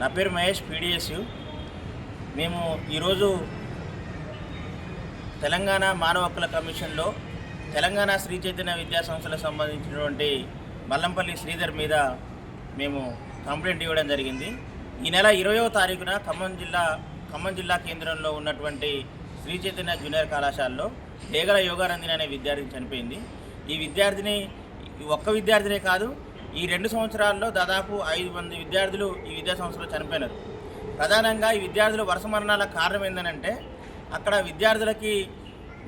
నా పేరు మహేష్ పీడిఎస్యు మేము ఈరోజు తెలంగాణ మానవ హక్కుల కమిషన్లో తెలంగాణ శ్రీ చైతన్య విద్యా సంస్థలకు సంబంధించినటువంటి మల్లంపల్లి శ్రీధర్ మీద మేము కంప్లైంట్ ఇవ్వడం జరిగింది. ఈ నెల ఇరవయో తారీఖున ఖమ్మం జిల్లా ఖమ్మం జిల్లా కేంద్రంలో ఉన్నటువంటి శ్రీ చైతన్య జూనియర్ కళాశాలలో దేగల యోగానందిని అనే విద్యార్థిని చనిపోయింది. ఈ విద్యార్థిని ఒక్క విద్యార్థినే కాదు ఈ రెండు సంవత్సరాల్లో దాదాపు ఐదు మంది విద్యార్థులు ఈ విద్యా సంస్థలో చనిపోయినారు. ప్రధానంగా ఈ విద్యార్థులు వరుస మరణాల కారణం ఏంటంటే అక్కడ విద్యార్థులకి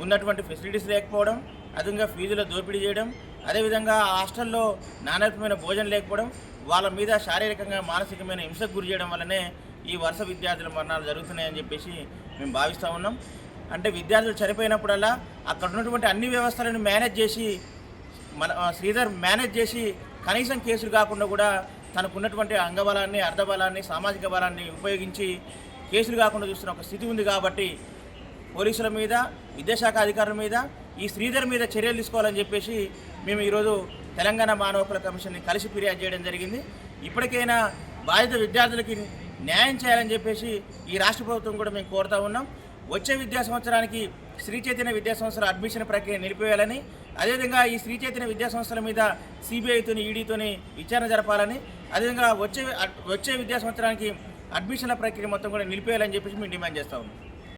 ఉన్నటువంటి ఫెసిలిటీస్ లేకపోవడం అదేవిధంగా ఫీజుల దోపిడీ చేయడం అదేవిధంగా హాస్టల్లో నాణ్యతమైన భోజనం లేకపోవడం వాళ్ళ మీద శారీరకంగా మానసికమైన హింసకు గురి చేయడం వల్లనే ఈ వరుస విద్యార్థుల మరణాలు జరుగుతున్నాయని చెప్పేసి మేము భావిస్తూ ఉన్నాం. అంటే విద్యార్థులు చనిపోయినప్పుడల్లా అక్కడ ఉన్నటువంటి అన్ని వ్యవస్థలను మేనేజ్ చేసి మన శ్రీధర్ మేనేజ్ చేసి కనీసం కేసులు కాకుండా కూడా తనకున్నటువంటి అంగబలాన్ని అర్ధబలాన్ని సామాజిక బలాన్ని ఉపయోగించి కేసులు కాకుండా చూస్తున్న ఒక స్థితి ఉంది కాబట్టి పోలీసుల మీద విద్యాశాఖ అధికారుల మీద ఈ శ్రీధర్ మీద చర్యలు తీసుకోవాలని చెప్పేసి మేము ఈరోజు తెలంగాణ మానవ హక్కుల కమిషన్ని కలిసి ఫిర్యాదు చేయడం జరిగింది. ఇప్పటికైనా బాధిత విద్యార్థులకి న్యాయం చేయాలని చెప్పేసి ఈ రాష్ట్ర ప్రభుత్వం కూడా మేము కోరుతా ఉన్నాం. వచ్చే విద్యా సంవత్సరానికి శ్రీ చైతన్య విద్యా సంస్థల అడ్మిషన్ ప్రక్రియ నిలిపివేయాలని అదేవిధంగా ఈ శ్రీ చైతన్య విద్యా సంస్థల మీద సిబిఐతోని ఈడీతోని విచారణ జరపాలని అదేవిధంగా వచ్చే వచ్చే విద్యా సంవత్సరానికి అడ్మిషన్ల ప్రక్రియ మొత్తం కూడా నిలిపేయాలని చెప్పేసి మేము డిమాండ్ చేస్తా ఉన్నాం.